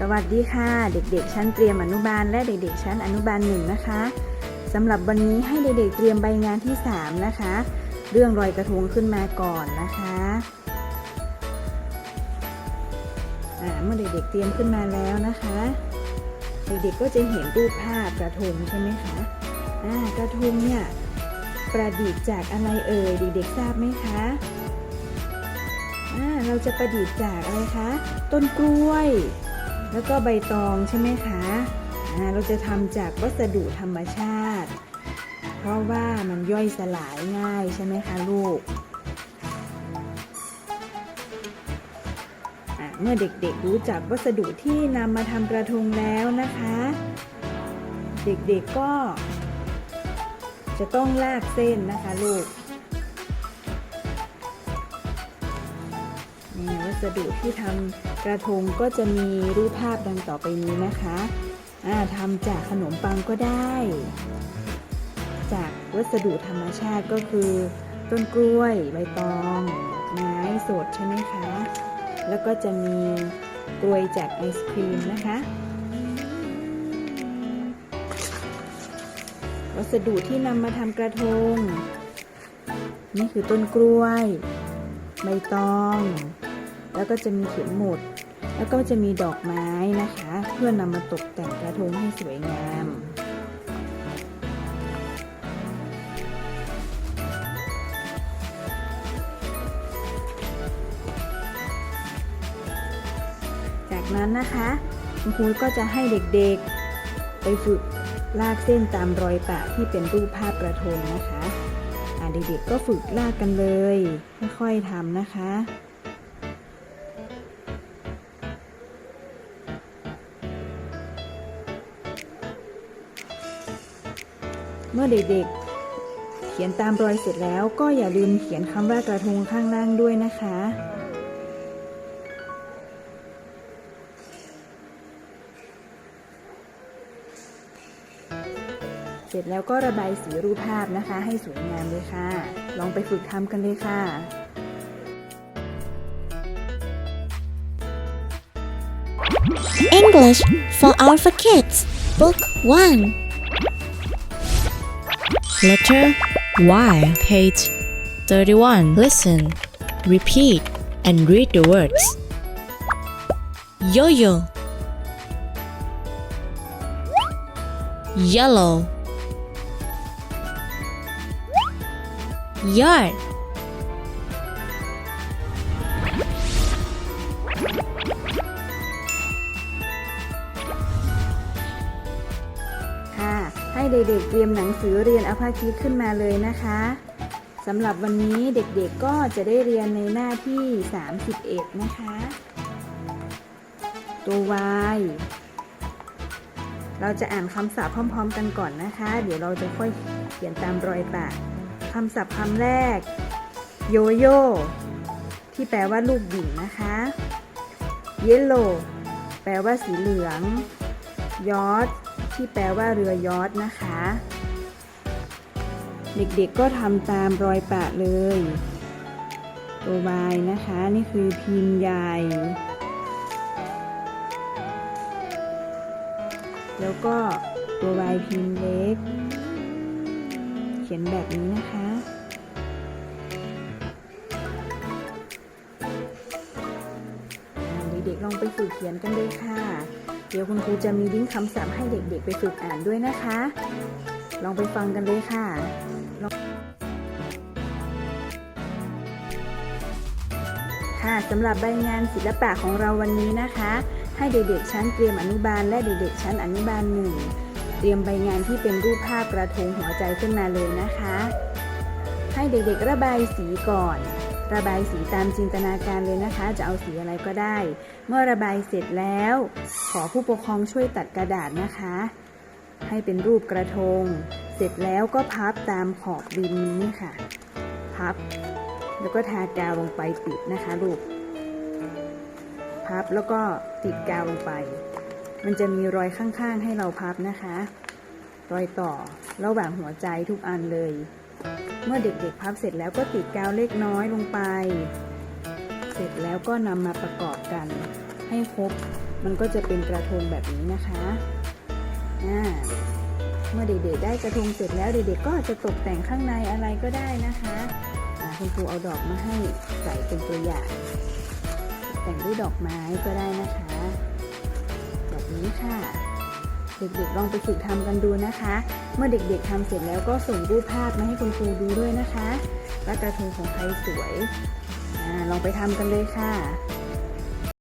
สวัสดีค่ะ เด็กๆ ชั้นเตรียมอนุบาลและเด็กๆ ชั้นอนุบาลหนึ่งนะคะสำหรับวันนี้ให้เด็กๆ เตรียมใบงานที่ 3 นะคะ เรื่องรอยกระทงขึ้นมาก่อนนะคะอ่าเมื่อเด็กๆ เตรียมขึ้นมาแล้วนะคะ เด็กๆ ก็จะเห็นรูปภาพกระทงใช่ไหมคะอ่ากระทงเนี่ยประดิษฐ์จากอะไรเอ่ยเด็กๆ ทราบไหมคะอ่าเราจะประดิษฐ์จากอะไรคะ ต้นกล้วย แล้วก็ใบตองใช่ไหมคะเราจะทำจากวัสดุธรรมชาติ เพราะว่ามันย่อยสลายง่ายใช่ไหมคะลูก เมื่อเด็กๆรู้จักวัสดุที่นำมาทำกระทงแล้วนะคะ เด็กๆก็จะต้องลากเส้นนะคะลูกนี่วัสดุที่ทำ กระทงก็จะมีรูปภาพดังต่อไปนี้นะคะอ่าทำจากขนมปังก็ได้ จากวัสดุธรรมชาติก็คือ ต้นกล้วย ใบตองไม้สดใช่ไหมคะ แล้วก็จะมีกลวยจากไอศครีมนะคะ วัสดุที่นำมาทำกระทง นี่คือต้นกล้วย ใบตอง แล้วก็จะมีเข็มหมุด แล้วก็จะมีดอกไม้นะคะ เพื่อนำมาตกแต่งกระทงให้สวยงามจากนั้นนะคะคุณครูก็จะให้เด็กๆ ไปฝึกลากเส้นตามรอยปะที่เป็นรูปภาพกระทงนะคะอ่าเด็กๆก็ฝึกลากกันเลย ค่อยๆทำนะคะ เมื่อเด็กๆ เขียนตามรอยเสร็จแล้วก็อย่าลืมเขียนคำว่ากระทงข้างล่างด้วยนะคะ เสร็จแล้วก็ระบายสีรูปภาพนะคะ ให้สวยงามเลยค่ะ ลองไปฝึกทำกันเลยค่ะ English for Alpha Kids, Book 1. Letter Y, page 31. Listen, repeat, and read the words. Yo yo, Yellow, yard, เด็กๆเตรียมหนังสือเรียนอภาคีขึ้นมาเลยนะคะสำหรับวันนี้เด็กๆก็จะได้เรียนในหน้าที่ 31 นะคะ ตัว Y เราจะอ่านคำศัพท์พร้อม ๆ กันก่อนนะคะ เดี๋ยวเราจะค่อยเขียนตามรอยปากคำศัพท์คำแรก โยโย่ที่แปลว่าลูกบิ่งนะคะ เยลโลแปลว่าสีเหลือง ยอทที่แปลว่าเรือยอทนะคะ เด็กๆก็ทำตามรอยปะเลยตัววายนะคะ นี่คือพิมพ์ใหญ่ แล้วก็ตัววายพิมพ์เล็ก เขียนแบบนี้นะคะเด็กๆลองไปฝึกเขียนกันเลยค่ะ เดี๋ยวคุณครูจะมีลิงก์คำศัพท์ให้เด็กๆ ไปฝึกอ่านด้วยนะคะ ลองไปฟังกันเลยค่ะค่ะสำหรับใบงานศิลปะของเราวันนี้นะคะ ให้เด็กๆชั้นเตรียมอนุบาลและเด็กๆชั้นอนุบาลหนึ่งเตรียมใบงานที่เป็นรูปภาพกระทงหัวใจขึ้นมาเลยนะคะ ให้เด็กๆระบายสีก่อน ระบายสีตามจินตนาการเลยนะคะ จะเอาสีอะไรก็ได้ เมื่อระบายเสร็จแล้ว ขอผู้ปกครองช่วยตัดกระดาษนะคะ ให้เป็นรูปกระทง เสร็จแล้วก็พับตามขอบริมนี้ค่ะ พับ แล้วก็ทากาวลงไปปิดนะคะลูก พับแล้วก็ติดกาวลงไป มันจะมีรอยข้างๆให้เราพับนะคะ รอยต่อระหว่างหัวใจทุกอันเลย เมื่อเด็กๆพับเสร็จแล้วก็ติดกาวเล็กน้อยลงไป เสร็จแล้วก็นำมาประกอบกัน ให้ครบ มันก็จะเป็นกระทงแบบนี้นะคะเมื่อเด็กๆได้กระทงเสร็จแล้วเด็กๆก็จะตกแต่งข้างในอะไรก็ได้นะคะคุณครูเอาดอกมาให้ใส่เป็นตัวอย่าง แต่งด้วยดอกไม้ก็ได้นะคะ แบบนี้ค่ะ เด็กๆลองไปฝึกทำกันดูนะคะ เมื่อเด็กๆทำเสร็จแล้วก็ส่งรูปภาพมาให้คุณครูดูด้วยนะคะว่ากระทงของใครสวยอลองไปทำกันเลยค่ะ